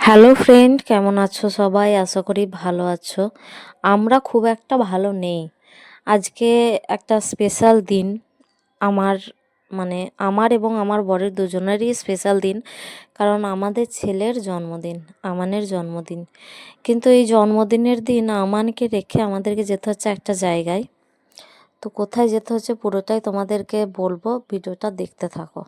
Hello friend, কেমন আছো সবাই? আশা করি ভালো আছো। আমরা খুব একটা ভালো নেই। আজকে একটা স্পেশাল দিন। আমার মানে আমার এবং আমার বরের দুজনেরই স্পেশাল দিন। কারণ আমাদের ছেলের জন্মদিন, আমানের জন্মদিন। কিন্তু এই জন্মদিনের দিন আমানকে রেখে আমাদেরকে যেতে হচ্ছে একটা জায়গায়। তো কোথায় যেতে হচ্ছে পুরোটাই তোমাদেরকে বলব, ভিডিওটা দেখতে থাকো।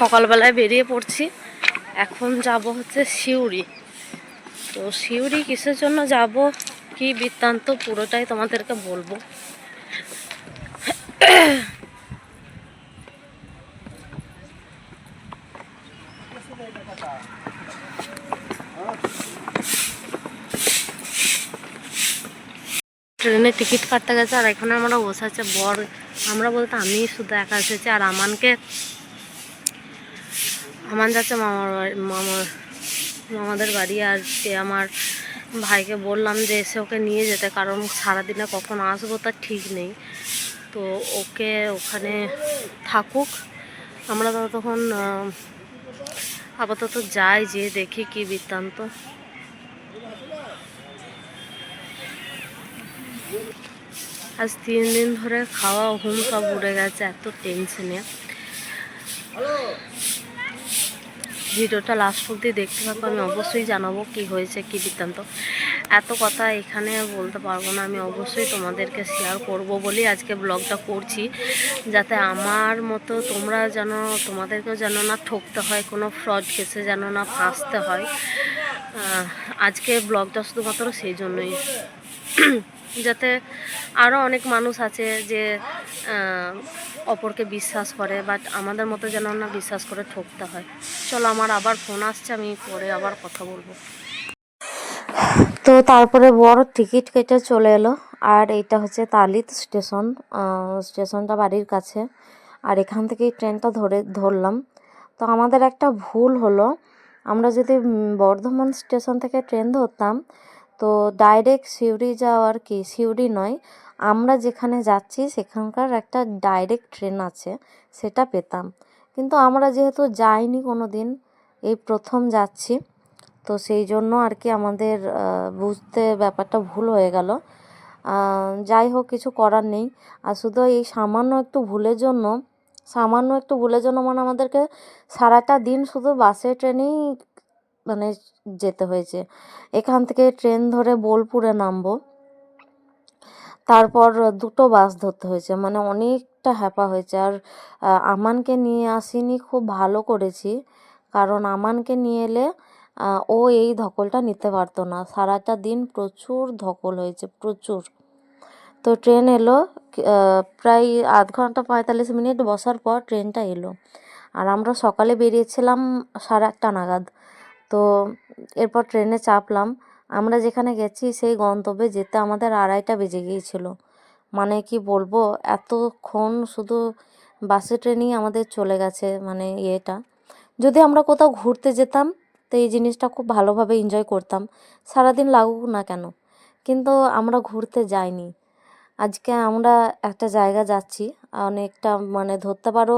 সকালবেলায় বেরিয়ে পড়ছি। এখন যাব হচ্ছে সিউড়ি। তো সিউড়ি কিসের জন্য যাব? কি বৃত্তান্ত? পুরোটাই তোমাদেরকে বলব। ট্রেনের টিকিট কাটতে গেছে, আর এখানে আমরা বসে আছে, বর। আমরা বলতে আমি শুধু একা এসেছি, আর আমানকে আমান যাচ্ছে মামার মামার, মামাদের বাড়ি আর সে আমার ভাইকে বললাম যে এসে ওকে নিয়ে যেতে, কারণ সারাদিনে কখন আসব তার ঠিক নেই। তো ওকে ওখানে থাকুক। আমরা তখন আপাতত যাই যে দেখি কি বৃত্তান্ত। আজ তিন দিন ধরে খাওয়া, ঘুম সব উড়ে গেছে, এত টেনশনে ভিডিওটা লাস্ট অব্দি দেখতে থাকো, আমি অবশ্যই জানাব কি হয়েছে, কি বৃত্তান্ত। এত কথা এখানে বলতে পারব না, আমি অবশ্যই তোমাদেরকে শেয়ার করব বলেই আজকে ব্লগটা করছি। যাতে আমার মতো তোমরা যেন, তোমাদেরকেও যেন না ঠকতে হয়, কোনো ফ্রড কেসে যেন না ফাঁসতে হয়। আজকে ব্লগটা শুধুমাত্র সেই জন্যই। যাতে আরও অনেক মানুষ আছে যে অপরকে বিশ্বাস করে বাট আমাদের মতো যেন না বিশ্বাস করে ঠকতে হয়। চলো, আমার আবার ফোন আসছে, আমি পরে আবার কথা বলব। তো তারপরে বড় টিকিট কেটে চলে এলো, আর এইটা হচ্ছে তালিত স্টেশন স্টেশনটা বাড়ির কাছে, আর এখান থেকেই ট্রেনটা ধরে, ধরলাম। তো আমাদের একটা ভুল হলো, আমরা যদি বর্ধমান স্টেশন থেকে ট্রেন ধরতাম তো ডাইরেক্ট সিউড়ি যাওয়ার কি? সিউড়ি নয়। আমরা যেখানে যাচ্ছি, সেখানকার একটা ডাইরেক্ট ট্রেন আছে, সেটা পেতাম। কিন্তু আমরা যেহেতু যাইনি কোনো দিন এই প্রথম যাচ্ছি, তো সেই জন্য আর কি আমাদের বুঝতে ব্যাপারটা ভুল হয়ে গেল। যাই হোক, কিছু করার নেই। আর শুধু এই সামান্য একটু ভুলের জন্য, সামান্য একটু ভুলের জন্য মানে আমাদেরকে সারাটা দিন শুধু বাসে, ট্রেনেই মানে যেতে হয়েছে। এখান থেকে ট্রেন ধরে বোলপুরে নামবো। তারপর দুটো বাস ধরতে হয়েছে মানে অনেকটা হ্যাপা হয়েছে। আর আমানকে নিয়ে আসিনি, খুব ভালো করেছি। কারণ আমানকে নিয়ে এলে ও এই ধকলটা নিতে পারতো না। সারাটা দিন প্রচুর ধকল হয়েছে, প্রচুর। তো ট্রেন এলো প্রায় আধ ঘণ্টা পঁয়তাল্লিশ মিনিট বসার পর ট্রেনটা এলো। আর আমরা সকালে বেরিয়েছিলাম সাড়ে আটটা নাগাদ। তো এরপর ট্রেনে চাপলাম। আমরা যেখানে গেছি, সেই গন্তব্যে যেতে আমাদের আড়াইটা বেজে গিয়েছিল। মানে কি বলব, এতক্ষণ শুধু বাসে ট্রেনেই আমাদের চলে গেছে মানে ইয়েটা। যদি আমরা কোথাও ঘুরতে যেতাম, তো এই জিনিসটা খুব ভালোভাবে এনজয় করতাম। সারাদিন লাগুক না কেন। কিন্তু আমরা ঘুরতে যাইনি। আজকে আমরা একটা জায়গা যাচ্ছি, অনেকটা মানে ধরতে পারো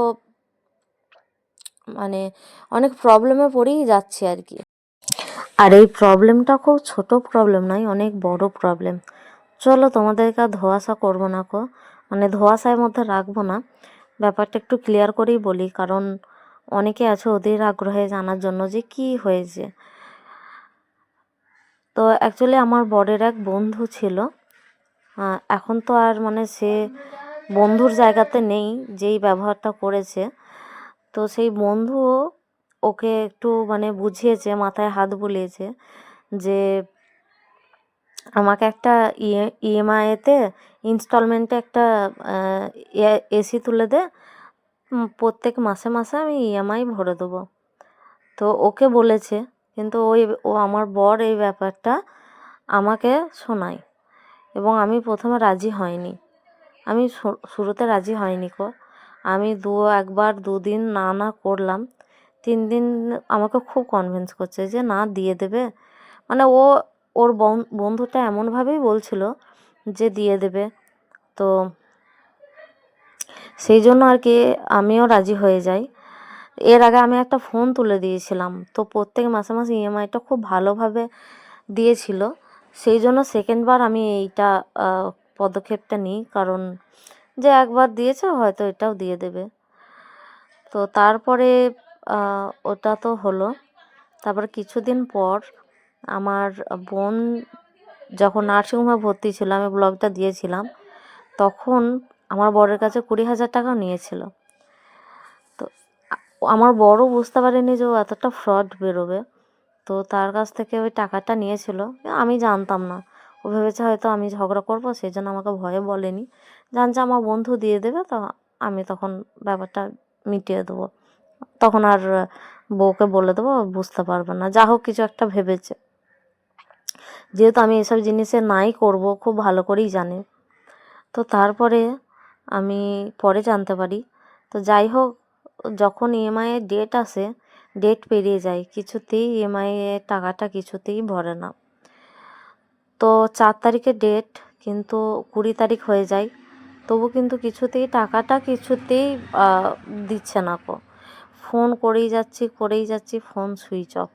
অনেক প্রবলেমে পড়েই যাচ্ছি আর কি। আর এই প্রবলেমটা খুব ছোট প্রবলেম নয়, অনেক বড় প্রবলেম চলো তোমাদেরকে আর ধোয়াশা করব না কো। মানে ধোয়াশার মধ্যে রাখব না। ব্যাপারটা একটু ক্লিয়ার করেই বলি, কারণ অনেকে আছে ওদের আগ্রহে জানার জন্য যে কি হয়েছে। তো অ্যাকচুয়ালি আমার বরের এক বন্ধু ছিল। এখন তো আর মানে সে বন্ধুর জায়গাতে নেই, যেই ব্যবহারটা করেছে। তো সেই বন্ধু ওকে একটু মানে বুঝিয়েছে, মাথায় হাত বুলিয়েছে যে আমাকে একটা ইয়ে ইএমআইতে ইনস্টলমেন্টে একটা এসি তুলে দে প্রত্যেক মাসে মাসে আমি ইএমআই ভরে দেবো। তো ওকে বলেছে, কিন্তু ওই ও আমার বর এই ব্যাপারটা আমাকে শোনায় এবং আমি প্রথমে রাজি হয়নি। আমি শুরুতে রাজি হয়নি কো। আমি দু, একবার দুদিন না না করলাম। তিন দিন আমাকে খুব কনভিন্স করছে যে, না, দিয়ে দেবে। মানে ও, ওর বন- বন্ধুটা এমনভাবেই বলছিল যে, দিয়ে দেবে। তো সেই জন্য আর কি আমিও রাজি হয়ে যাই। এর আগে আমি একটা ফোন তুলে দিয়েছিলাম। তো প্রত্যেক মাসে মাসে ইএমআইটা খুব ভালোভাবে দিয়েছিল। সেই জন্য সেকেন্ডবার আমি এইটা পদক্ষেপটা নিই। কারণ যে একবার দিয়েছে হয়তো এটাও দিয়ে দেবে। তো তারপরে ওটা তো হলো। তারপর কিছুদিন পর আমার বোন যখন নার্সিংহোমে ভর্তি ছিল, আমি ব্লগটা দিয়েছিলাম, তখন আমার বরের কাছে কুড়ি হাজার টাকাও নিয়েছিল। তো আমার বড় বুঝতে পারেনি যে ও এতটা ফ্রড বেরোবে। তো তার কাছ থেকে ওই টাকাটা নিয়েছিল। আমি জানতাম না। ও ভেবেছে হয়তো আমি ঝগড়া করব, সেই জন্য আমাকে ভয়ে বলেনি। জানছে আমার বন্ধু দিয়ে দেবে, তো আমি তখন ব্যাপারটা মিটিয়ে দেবো। তখন আর বউকে বলে দেবো, বুঝতে পারবে না। যা হোক, কিছু একটা ভেবেছে। যেহেতু আমি এসব জিনিসে নাই করব, খুব ভালো করেই জানে। তো তারপরে আমি পরে জানতে পারি। তো যাই হোক, যখন ইএমআই এর ডেট আসে ডেট পেরিয়ে যায়, কিছুতেই ইএমআই এর টাকাটা কিছুতেই ভরে না। তো চার তারিখে ডেট কিন্তু কুড়ি তারিখ হয়ে যায়। তবু কিন্তু কিছুতেই টাকাটা কিছুতেই দিচ্ছে না কো। ফোন করেই যাচ্ছি করেই যাচ্ছি, ফোন সুইচ অফ।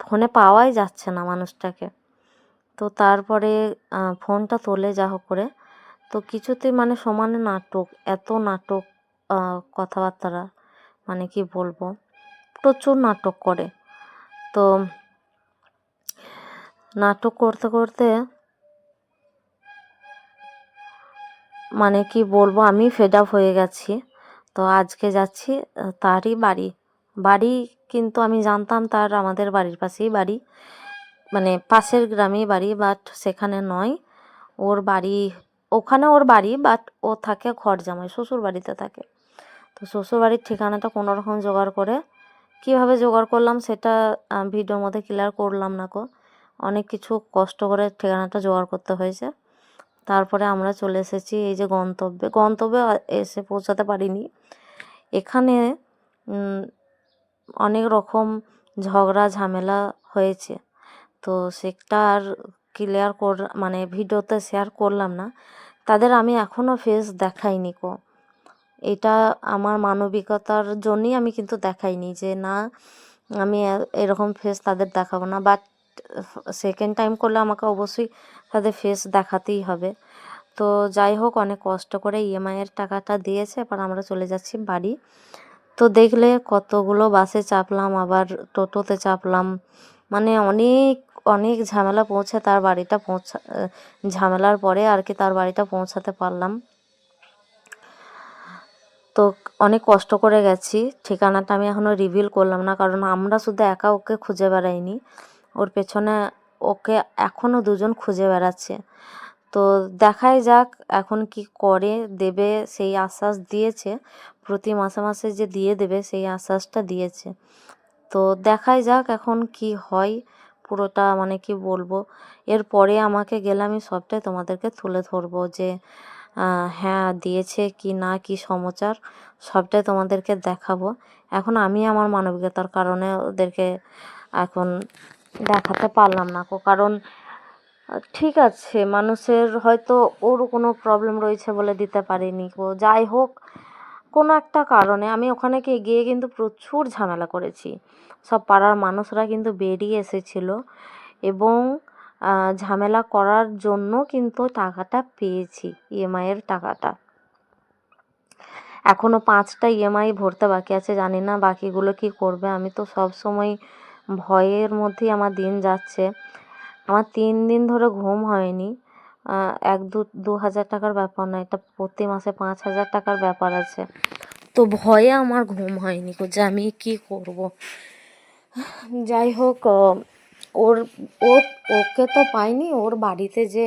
ফোনে পাওয়াই যাচ্ছে না মানুষটাকে। তো তারপরে ফোনটা তোলে যা হোক করে। তো কিছুতেই মানে সমানে নাটক, এত নাটক কথাবার্তারা মানে কি বলব, প্রচুর নাটক করে। তো নাটক করতে করতে মানে কি বলব, আমি ফেড আপ হয়ে গেছি। তো আজকে যাচ্ছি তারই বাড়ি। বাড়ি কিন্তু আমি জানতাম তার আমাদের বাড়ির পাশেই বাড়ি। মানে পাশের গ্রামেই বাড়ি বাট সেখানে নয়। ওর বাড়ি, ওখানে ওর বাড়ি বাট ও থাকে ঘর জামাই শ্বশুর বাড়িতে থাকে। তো শ্বশুর বাড়ির ঠিকানাটা কোনোরকম জোগাড় করে, কীভাবে জোগাড় করলাম সেটা ভিডিওর মধ্যে ক্লিয়ার করলাম না কো অনেক কিছু কষ্ট করে ঠিকানাটা জোগাড় করতে হয়েছে। তারপরে আমরা চলে এসেছি এই যে গন্তব্যে। গন্তব্যে এসে পৌঁছাতে পারিনি। এখানে অনেক রকম ঝগড়া, ঝামেলা হয়েছে। তো সেটা আর ক্লিয়ার কর মানে ভিডিওতে শেয়ার করলাম না। তাদের আমি এখনও ফেস দেখাইনি কো। এটা আমার মানবিকতার জন্যই আমি কিন্তু দেখাইনি যে, না, আমি এরকম ফেস তাদের দেখাবো না। বাট সেকেন্ড টাইম করলে আমাকে অবশ্যই তাদের ফেস দেখাতেই হবে। তো যাই হোক, অনেক কষ্ট করে ইএমআই এর টাকাটা দিয়েছে, এবার আমরা চলে যাচ্ছি বাড়ি। তো দেখলে কতগুলো বাসে চাপলাম, আবার টোটোতে চাপলাম। মানে অনেক অনেক ঝামেলা পৌঁছে তার বাড়িটা পৌঁছা, ঝামেলার পরে আর কি তার বাড়িটা পৌঁছাতে পারলাম। তো অনেক কষ্ট করে গেছি, ঠিকানাটা আমি এখনও রিভিল করলাম না, কারণ আমরা শুধু একা ওকে খুঁজে বেড়াইনি। ওর পেছনে ওকে এখনও দুজন খুঁজে বেড়াচ্ছে। তো দেখাই যাক এখন কি করে দেবে, সেই আশ্বাস দিয়েছে। প্রতি মাসে মাসে যে দিয়ে দেবে, সেই আশ্বাসটা দিয়েছে। তো দেখাই যাক এখন কি হয়, পুরোটা মানে কি বলব? এরপরে আমাকে গেলে আমি সবটাই তোমাদেরকে তুলে ধরবো যে হ্যাঁ দিয়েছে কি না, কি সমাচার, সবটাই তোমাদেরকে দেখাবো। এখন আমি আমার মানবিকতার কারণে ওদেরকে এখন দেখাতে পারলাম না কো, কারণ ঠিক আছে, মানুষের হয়তো ওর কোনো প্রবলেম রয়েছে বলে দিতে পারিনি কো। যাই হোক, কোনো একটা কারণে আমি ওখানে গিয়ে কিন্তু প্রচুর ঝামেলা করেছি। সব পাড়ার মানুষরা কিন্তু বেরিয়ে এসেছিল এবং ঝামেলা করার জন্য কিন্তু টাকাটা পেয়েছি ইএমআই এর টাকাটা। এখনও পাঁচটা ইএমআই ভরতে বাকি আছে, জানি না বাকিগুলো কি করবে। আমি তো সব সময় ভয়ের মধ্যেই আমার দিন যাচ্ছে। আমার তিন দিন ধরে ঘুম হয়নি। এক দু দু হাজার টাকার ব্যাপার নয়, এটা প্রতি মাসে পাঁচ হাজার টাকার ব্যাপার আছে। তো ভয়ে আমার ঘুম হয়নি যে আমি কি করব? যাই হোক ওর, ও, ওকে তো পাইনি, ওর বাড়িতে যে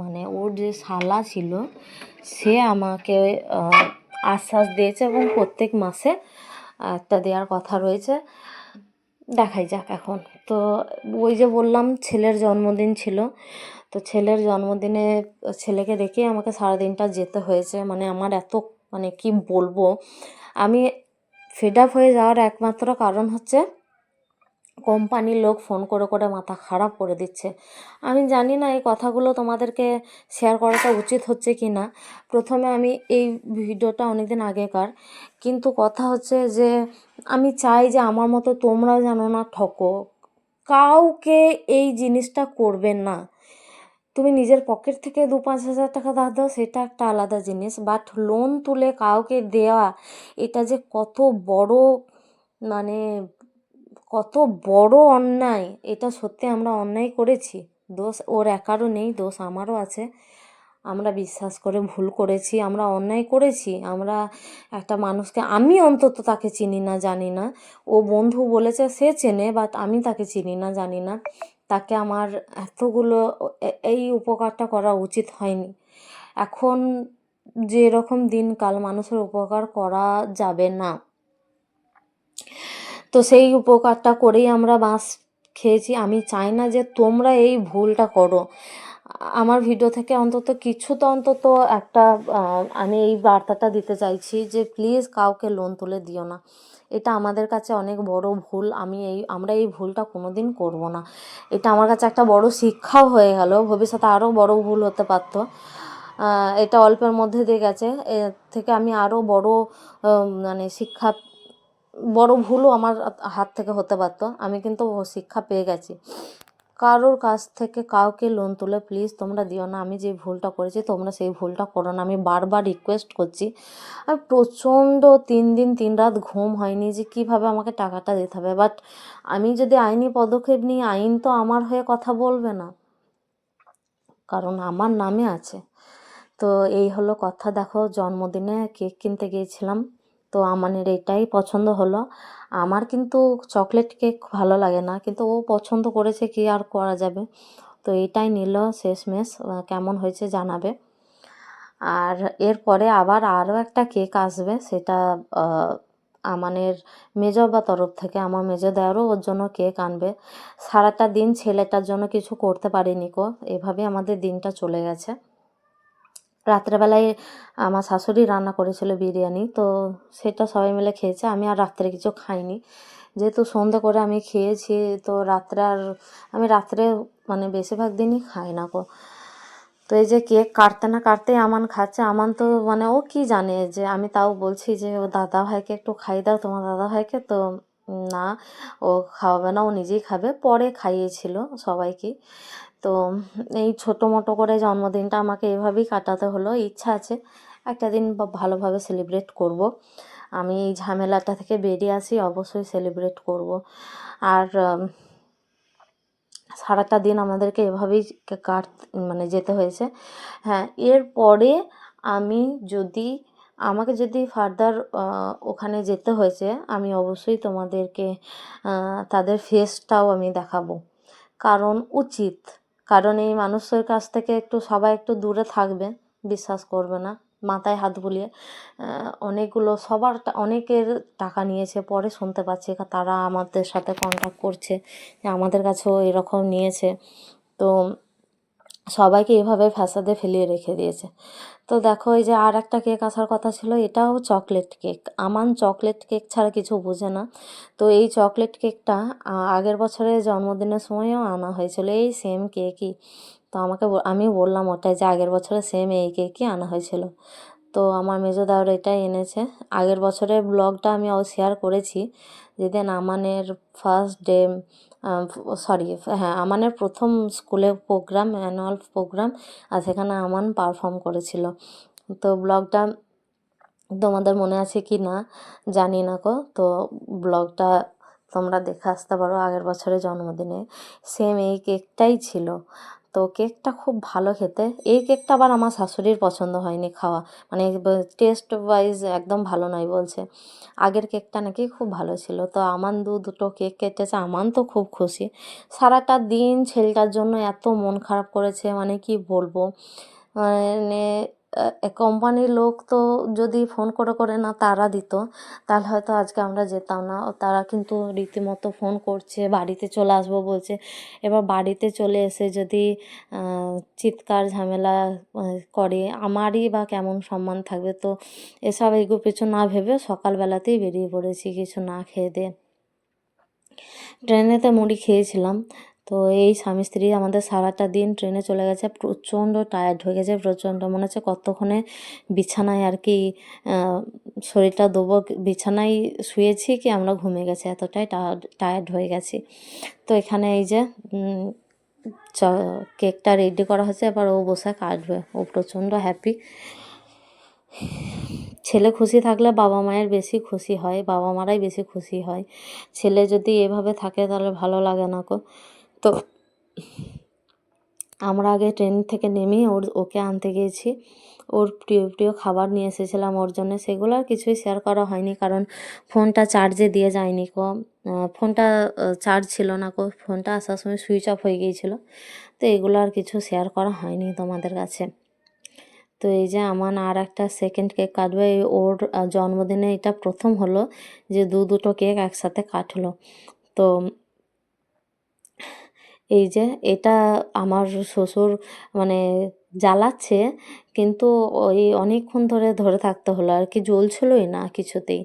মানে ওর যে শালা ছিল, সে আমাকে আশ্বাস দিয়েছে এবং প্রত্যেক মাসে একটা দেওয়ার কথা রয়েছে। দেখাই যাক এখন। তো ওই যে বললাম, ছেলের জন্মদিন ছিল। তো ছেলের জন্মদিনে ছেলেকে দেখে আমাকে সারাদিনটা যেতে হয়েছে। মানে আমার এত মানে কি বলব? আমি ফেড আপ হয়ে যাওয়ার একমাত্র কারণ হচ্ছে কোম্পানির লোক ফোন করে করে মাথা খারাপ করে দিচ্ছে। আমি জানি না এই কথাগুলো তোমাদেরকে শেয়ার করাটা উচিত হচ্ছে কি না প্রথমে আমি এই ভিডিওটা অনেকদিন আগেকার। কিন্তু কথা হচ্ছে যে, আমি চাই যে আমার মতো তোমরাও যেন না ঠকো। কাউকে এই জিনিসটা করবেন না। তুমি নিজের পকেট থেকে দু পাঁচ হাজার টাকা ধার দাও, সেটা একটা আলাদা জিনিস। বাট লোন তুলে কাউকে দেওয়া, এটা যে কত বড় মানে কত বড় অন্যায়, এটা সত্যি আমরা অন্যায় করেছি। দোষ ওর একারও নেই, দোষ আমারও আছে। আমরা বিশ্বাস করে ভুল করেছি, আমরা অন্যায় করেছি। আমরা একটা মানুষকে, আমি অন্তত তাকে চিনি না, জানি না। ও বন্ধু বলেছে, সে চেনে বাট আমি তাকে চিনি না, জানি না। তাকে আমার এতগুলো এই উপকারটা করা উচিত হয়নি। এখন যে এরকম দিনকাল, মানুষের উপকার করা যাবে না। তো সেই উপকারটা করেই আমরা বাঁশ খেয়েছি। আমি চাই না যে তোমরা এই ভুলটা করো। আমার ভিডিও থেকে অন্তত কিছু তো অন্তত একটা আমি এই বার্তাটা দিতে চাইছি যে প্লিজ কাউকে লোন তুলে দিও না। এটা আমাদের কাছে অনেক বড় ভুল। আমি এই, আমরা এই ভুলটা কোনো দিন করব না। এটা আমার কাছে একটা বড় শিক্ষাও হয়ে গেল। ভবিষ্যতে আরও বড় ভুল হতে পারতো। এটা অল্পের মধ্যে দিয়ে গেছে। এর থেকে আমি আরও বড় মানে শিক্ষা বড় ভুলও আমার হাত থেকে হতে পারতো। আমি কিন্তু শিক্ষা পেয়ে গেছি। কারোর কাছ থেকে কাউকে লোন তুলে প্লিজ তোমরা দিও না। আমি যে ভুলটা করেছি, তোমরা সেই ভুলটা করো না। আমি বারবার রিকোয়েস্ট করছি। আর প্রচণ্ড তিন দিন, তিন রাত ঘুম হয়নি যে কীভাবে আমাকে টাকাটা দিতে হবে। বাট আমি যদি আইনি পদক্ষেপ নিই, আইন তো আমার হয়ে কথা বলবে না। কারণ আমার নামে আছে। তো এই হলো কথা। দেখো, জন্মদিনে কেক কিনতে গিয়েছিলাম। তো আমানের এটাই পছন্দ হলো। আমার কিন্তু চকলেট কেক ভালো লাগে না কিন্তু ও পছন্দ করেছে কি আর করা যাবে। তো এটাই নিল শেষমেশ কেমন হয়েছে জানাবে। আর এরপরে আবার আরও একটা কেক আসবে সেটা আহ, আমানের মেজো বা তরফ থেকে। আমার মেজো দেওয়ারও ওর জন্য কেক আনবে। সারাটা দিন ছেলেটার জন্য কিছু করতে পারিনি কো এভাবে আমাদের দিনটা চলে গেছে। রাত্রেবেলায় আমার শাশুড়ি রান্না করেছিল বিরিয়ানি, তো সেটা সবাই মিলে খেয়েছে। আমি আর রাত্রে কিছু খাইনি। যেহেতু সন্ধে করে আমি খেয়েছি, তো রাত্রে আর আমি রাত্রে মানে বেশিরভাগ দিনই খাই না গো। তো এই যে কেক কাটতে না কাটতেই আমান খাচ্ছে। আমান তো মানে ও কি জানে যে আমি তাও বলছি যে, ও দাদা ভাইকে একটু খাই দাও তোমার দাদা ভাইকে তো না, ও খাওয়াবে না, ও নিজেই খাবে। পরে খাইয়েছিল সবাইকে। তো এই ছোটো মোটো করে জন্মদিনটা আমাকে এভাবেই কাটাতে হলো। ইচ্ছা আছে একটা দিন ভালোভাবে সেলিব্রেট করব। আমি এই ঝামেলাটা থেকে বেরিয়ে আসি, অবশ্যই সেলিব্রেট করব। আর সারাটা দিন আমাদেরকে এভাবেই কাট মানে যেতে হয়েছে। হ্যাঁ এরপরে আমি যদি আমাকে যদি ফার্দার ওখানে যেতে হয়েছে, আমি অবশ্যই তোমাদেরকে তাদের ফেসটাও আমি দেখাবো। কারণ উচিত। কারণ এই মানুষের কাছ থেকে একটু, সবাই একটু দূরে থাকবে, বিশ্বাস করবে না। মাথায় হাত বুলিয়ে অনেকগুলো, সবার অনেকের টাকা নিয়েছে, পরে শুনতে পাচ্ছি তারা আমাদের সাথে কন্ট্যাক্ট করছে, যে আমাদের কাছেও এরকম নিয়েছে। তো সবাইকে এভাবে ফ্যাসাদে ফেলিয়ে রেখে দিয়েছে। তো দেখো, এই যে আর একটা কেক আসার কথা ছিল, এটাও chocolate cake. Aman chocolate cake ছাড়া কিছু বোঝে না। তো এই চকলেট কেকটা আগের বছরের জন্মদিনের সময়ও আনা হয়েছিল, এই সেম কেকই তো আমাকে আমি বললাম ওটাই যে আগের বছরে সেম এই কেকই আনা হয়েছিল। তো আমার মেজো এটাই এনেছে। আগের বছরের ব্লগটা আমি শেয়ার করেছি। যেদিন আমানের ফার্স্ট ডে সরি হ্যাঁ আমানের প্রথম স্কুলে প্রোগ্রাম অ্যানুয়াল প্রোগ্রাম আর সেখানে আমান পারফর্ম করেছিল। তো ব্লগটা তোমাদের মনে আছে কি না, জানি না গো। তো ব্লগটা তোমরা দেখে আসতে পারো আগের বছরের জন্মদিনে। সেম এই কেকটাই ছিল। তো কেকটা খুব ভালো খেতে। এই কেকটা আবার আমার শাশুড়ির পছন্দ হয়নি খাওয়া। মানে টেস্ট ওয়াইজ একদম ভালো নয় বলছে। আগের কেকটা নাকি খুব ভালো ছিল। তো আমান দু দুটো কেক কেটেছে, আমান তো খুব খুশি। সারাটা দিন ছেলেটার জন্য এত মন খারাপ করেছে মানে কি বলব? মানে কোম্পানির লোক তো যদি ফোন করে করে না তারা দিত, তাহলে হয়তো আজকে আমরা যেতাম না। তারা কিন্তু রীতিমতো ফোন করছে, বাড়িতে চলে আসব বলছে। এবার বাড়িতে চলে এসে যদি চিৎকার ঝামেলা করে, আমারই বা কেমন সম্মান থাকবে? তো এসব এগো পিছু না ভেবে সকালবেলাতেই বেরিয়ে পড়েছি কিছু না খেয়ে দিয়ে। ট্রেনেতে মুড়ি খেয়েছিলাম। তো এই স্বামী স্ত্রী আমাদের সারাটা দিন ট্রেনে চলে গেছে, প্রচণ্ড টায়ার্ড হয়ে গেছে, প্রচণ্ড মনে হচ্ছে কতক্ষণে বিছানায় আর কি শরীরটা দেবো বিছানায় শুয়েছি কি আমরা ঘুমিয়ে গেছি, এতটাই টায়ার্ড হয়ে গেছি। তো এখানে এই যে কেকটা রেডি করা হয়েছে এবার ও বসে কাটবে ও প্রচণ্ড হ্যাপি ছেলে খুশি থাকলে বাবা মায়ের বেশি খুশি হয়, বাবা মারাই বেশি খুশি হয়। ছেলে যদি এভাবে থাকে তাহলে ভালো লাগে না কো তো আমরা আগে ট্রেন থেকে নেমে ওর, ওকে আনতে গিয়েছি। ওর প্রিয় প্রিয় খাবার নিয়ে এসেছিলাম ওর জন্য। সেগুলো আর কিছুই শেয়ার করা হয়নি কারণ ফোনটা চার্জে দিয়ে যায়নি কো। ফোনটা চার্জ ছিল না কো। ফোনটা আসার সময় সুইচ অফ হয়ে গিয়েছিল। তো এগুলো আর কিছু শেয়ার করা হয়নি তোমাদের কাছে। তো এই যে আমার আর একটা সেকেন্ড কেক কাটবে। ওর জন্মদিনে এটা প্রথম হলো যে দু দুটো কেক একসাথে কাটলো। তো এই যে এটা আমার শ্বশুর মানে জ্বালাচ্ছে, কিন্তু ওই অনেকক্ষণ ধরে ধরে থাকতে হলো, আর কি জ্বলছিলই না কিছুতেই।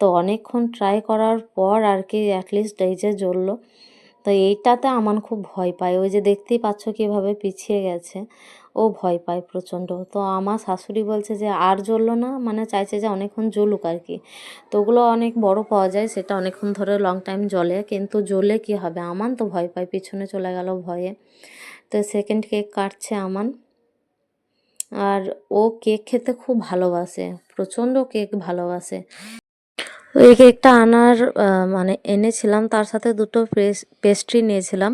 তো অনেকক্ষণ ট্রাই করার পর আর কি অ্যাটলিস্ট এই যে জ্বললো। তো এইটাতে আমার খুব ভয় পায়, ওই যে দেখতেই পাচ্ছ কীভাবে পিছিয়ে গেছে। ও ভয় পায় প্রচণ্ড। তো আমার শাশুড়ি বলছে যে, আর জ্বললো না? মানে চাইছে যে অনেকক্ষণ জ্বলুক আর কি। তো ওগুলো অনেক বড় পাওয়া যায়, সেটা অনেকক্ষণ ধরে লং টাইম জ্বলে, কিন্তু জ্বলে কি হবে? আমান তো ভয় পায়, পিছনে চলে গেল ভয়ে। তো সেকেন্ড কেক কাটছে আমান। আর ও কেক খেতে খুব ভালোবাসে, প্রচণ্ড কেক ভালোবাসে। ওই কেকটা আনার মানে এনেছিলাম, তার সাথে দুটো পেস্ট্রি নিয়েছিলাম।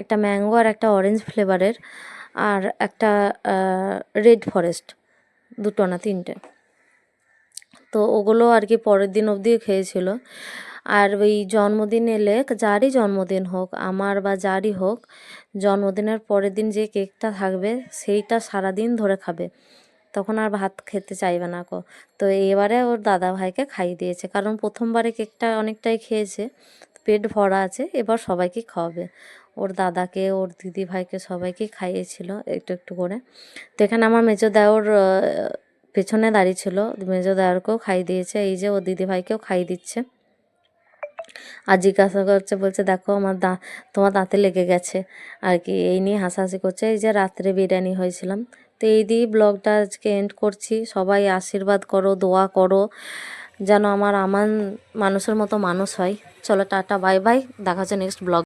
একটা ম্যাঙ্গো আর একটা অরেঞ্জ ফ্লেভারের আর একটা রেড ফরেস্ট, দুটো না তিনটে। তো ওগুলো আর কি পরের দিন অবধি খেয়েছিল। আর ওই জন্মদিন এলে, যারই জন্মদিন হোক, আমার বা যারই হোক, জন্মদিনের পরের দিন যে কেকটা থাকবে, সেইটা সারাদিন ধরে খাবে। তখন আর ভাত খেতে চাইবে না কো। তো এবারে ওর দাদা ভাইকে খাইয়ে দিয়েছে। কারণ প্রথমবারে কেকটা অনেকটাই খেয়েছে, পেট ভরা আছে, এবার সবাইকে খাওয়াবে। ওর দাদাকে, ওর দিদি ভাইকে সবাইকে খাইয়েছিল একটু একটু করে। তো এখানে আমার মেজো দেওর পেছনে দাঁড়িয়ে ছিল। মেজো দেওরকেও খাইয়ে দিয়েছে। এই যে ওর দিদি ভাইকেও খাইয়ে দিচ্ছে। আর জিজ্ঞাসা করছে, বলছে, দেখো, আমার দা, তোমার দাঁতে লেগে গেছে। আর কি, এই নিয়ে হাসাহাসি করছে। এই যে রাত্রে বিরিয়ানি হয়েছিলাম। তো এই দিয়ে ব্লগটা আজকে এন্ড করছি। সবাই আশীর্বাদ করো, দোয়া করো, যেন আমার আমান মানুষের মতো মানুষ হয়। চলো, টাটা, বাই বাই। দেখা হচ্ছে নেক্সট ব্লগ